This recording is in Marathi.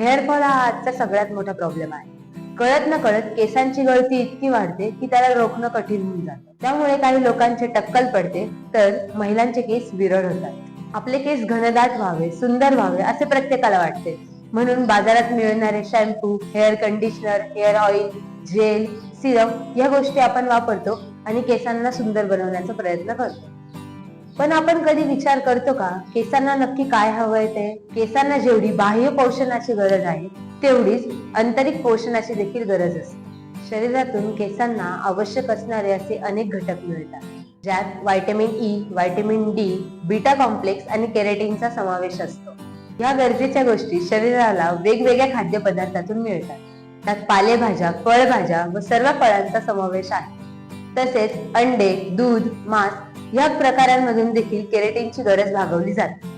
हेअरफॉल हा आजचा सगळ्यात मोठा प्रॉब्लेम आहे. कळत न कळत केसांची गळती इतकी वाढते की त्याला रोखणं कठीण होऊन जातं. त्यामुळे काही लोकांचे टक्कल पडते तर महिलांचे केस विरळ होतात. आपले केस घनदाट व्हावे सुंदर व्हावे असे प्रत्येकाला वाटते. म्हणून बाजारात मिळणारे shampoo hair conditioner hair oil gel serum या गोष्टी आपण वापरतो आणि केसांना सुंदर बनवण्याचा प्रयत्न करतो. पण आपण कधी विचार करतो का? केसांना नक्की काय हवंय ते? केसांना जेवढी बाह्य पोषणाची गरज आहे तेवढीच आंतरिक पोषणाची देखील गरज असते. शरीरातून केसांना आवश्यक असणारे असे अनेक घटक मिळतात ज्यात vitamin E vitamin D beta complex आणि केरेटिनचा समावेश असतो. या गरजेच्या गोष्टी शरीराला वेगवेगळ्या खाद्यपदार्थातून मिळतात. त्यात पालेभाज्या फळभाज्या व सर्व फळांचा समावेश आहे. तसेच अंडे दूध मांस या प्रकारांमधून देखील केरेटिनची गरज भागवली जाते.